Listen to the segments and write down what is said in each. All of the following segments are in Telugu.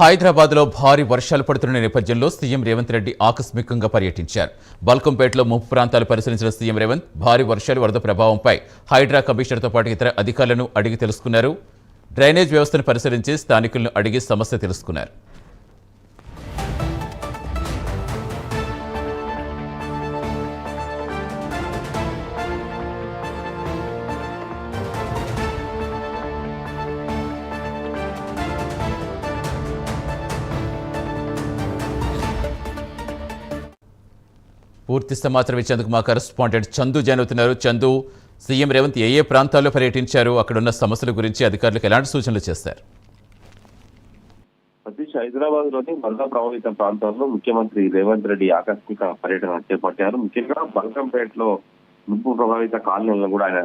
హైదరాబాద్లో భారీ వర్షాలు పడుతున్న నేపథ్యంలో సీఎం రేవంత్ రెడ్డి ఆకస్మికంగా పర్యటించారు. బల్కంపేటలో ముంపు ప్రాంతాలు పరిశీలించిన సీఎం రేవంత్ భారీ వర్షాలు వరద ప్రభావంపై హైడ్రా కమిషనర్తో పాటు ఇతర అధికారులను అడిగి తెలుసుకున్నారు. డ్రైనేజ్ వ్యవస్థను పరిశీలించి స్థానికులను అడిగి సమస్య తెలుసుకున్నారు. పూర్తి సమాచారం ఇచ్చేందుకు మా కరెస్పాండెంట్ చందు జాయిన్ అవుతున్నారు. చందు సీఎం రేవంత్ ఏ ఏ ప్రాంతాల్లో పర్యటించారు? అక్కడున్న సమస్యల గురించి అధికారులకు ఎలాంటి సూచనలు చేస్తారు? సతీష్ హైదరాబాద్లోని వరద ప్రభావిత ప్రాంతాల్లో ముఖ్యమంత్రి రేవంత్ రెడ్డి ఆకస్మిక పర్యటన చేపట్టారు. ముఖ్యంగా బల్కంపేటలో ముంపు ప్రభావిత కాలనీలను కూడా ఆయన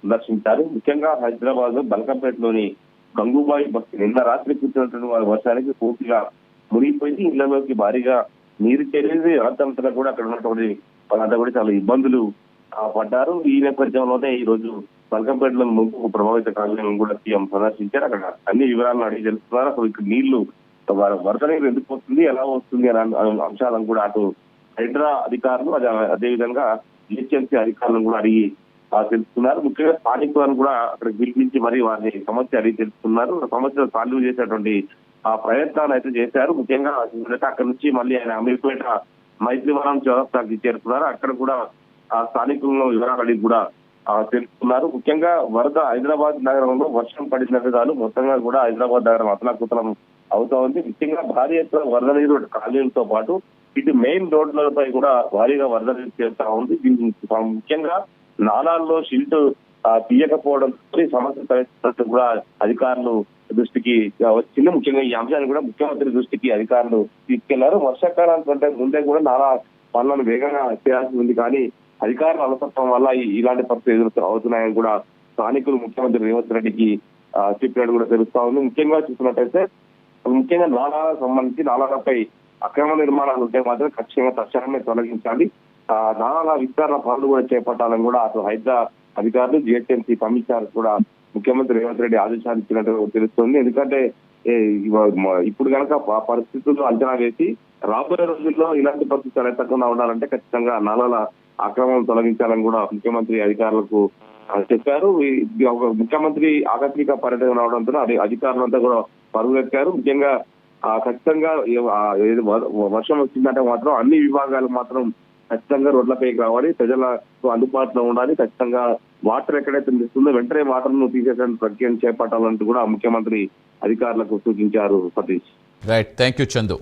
సందర్శించారు. ముఖ్యంగా హైదరాబాద్లో బల్కంపేటలోని గంగూబాయి బస్సు నిన్న రాత్రి కూర్చున్నటువంటి వర్షానికి పూర్తిగా మునిగిపోయింది. ఇళ్ళలోకి భారీగా నీరు చేరేది రాత్రంతా కూడా అక్కడ ఉన్నటువంటి వాళ్ళంతా కూడా చాలా ఇబ్బందులు పడ్డారు. ఈ నేపథ్యంలోనే ఈ రోజు మల్కంపేటలో ముంపు ప్రభావిత కాలనీ కూడా సీఎం సందర్శించారు. అక్కడ అన్ని వివరాలను అడిగి తెలుస్తున్నారు అసలు ఇక్కడ నీళ్ళు వరద నీరు ఎందుకు వస్తుంది ఎలా వస్తుంది అనే అంశాలను కూడా అటు హైడ్రా అధికారులు అదే అదేవిధంగా జిహెచ్ఎంసీ అధికారులను కూడా అడిగి తెలుసుకున్నారు. ముఖ్యంగా స్థానికులను కూడా అక్కడ పిలిపించి మరి వారిని సమస్య అడిగి తెలుసుకున్నారు. సమస్యలు సాల్వ్ చేసేటువంటి ఆ ప్రయత్నాలు అయితే చేశారు. ముఖ్యంగా అక్కడ నుంచి మళ్ళీ ఆయన అమీర్పేట మైత్రివరం చౌరస్తాకి చేరుకున్నారు అక్కడ కూడా ఆ స్థానికులను వివరాలు అడిగి కూడా తెలుసుకున్నారు. ముఖ్యంగా వరద హైదరాబాద్ నగరంలో వర్షం పడిన విధాలు మొత్తంగా కూడా హైదరాబాద్ నగరం అతలాకుతలం అవుతా ఉంది. ముఖ్యంగా భారీ ఎత్తున వరద నీరు కాలనీలతో పాటు ఇటు మెయిన్ రోడ్లపై కూడా భారీగా వరద నీరు చేస్తా ఉంది. దీనికి ముఖ్యంగా నాలాల్లో షిల్ట్ తీయకపోవడం సమస్య తలెత్తినట్టు కూడా అధికారులు దృష్టికి వచ్చింది. ముఖ్యంగా ఈ అంశాన్ని కూడా ముఖ్యమంత్రి దృష్టికి అధికారులు తీసుకెళ్ళారు. వర్షాకాలం కంటే ముందే కూడా నాలా పనులను వేగంగా చేయాల్సి ఉంది. కానీ అధికారుల అలసత్వం వల్ల ఇలాంటి పరిస్థితులు ఎదురు అవుతున్నాయని కూడా స్థానికులు ముఖ్యమంత్రి రేవంత్ రెడ్డికి చెప్పినట్టు కూడా తెలుస్తా ఉంది. ముఖ్యంగా చూసినట్టయితే ముఖ్యంగా నాలాలకు సంబంధించి నాలాలపై అక్రమ నిర్మాణాలు ఉంటే మాత్రం ఖచ్చితంగా తక్షణమే తొలగించాలి. ఆ విస్తరణ పనులు కూడా చేపట్టాలని కూడా అటు హైదరాబాద్ అధికారులు జిహెచ్ఎంసీ కమిషనర్ కూడా ముఖ్యమంత్రి రేవంత్ రెడ్డి ఆదేశాలు ఇచ్చినట్టు తెలుస్తుంది. ఎందుకంటే ఇప్పుడు కనుక పరిస్థితులు అంచనా వేసి రాబోయే రోజుల్లో ఇలాంటి పరిస్థితులు తలెత్తకుండా ఉండాలంటే ఖచ్చితంగా నాలాల అక్రమం తొలగించాలని కూడా ముఖ్యమంత్రి అధికారులకు చెప్పారు. ఒక ముఖ్యమంత్రి ఆకస్మిక పర్యటన రావడంతో అది అధికారులంతా కూడా పరుగులెత్తారు ముఖ్యంగా ఆ, ఖచ్చితంగా వర్షం వచ్చిందంటే మాత్రం అన్ని విభాగాలు మాత్రం ఖచ్చితంగా రోడ్లపైకి రావాలి. ప్రజలకు అందుబాటులో ఉండాలి. ఖచ్చితంగా వాటర్ ఎక్కడైతే నిలుస్తుందో వెంటనే వాటర్ను తీసేటువంటి ప్రక్రియను చేపట్టాలంటూ కూడా ముఖ్యమంత్రి అధికారులకు సూచించారు Satish. Right thank you Chandu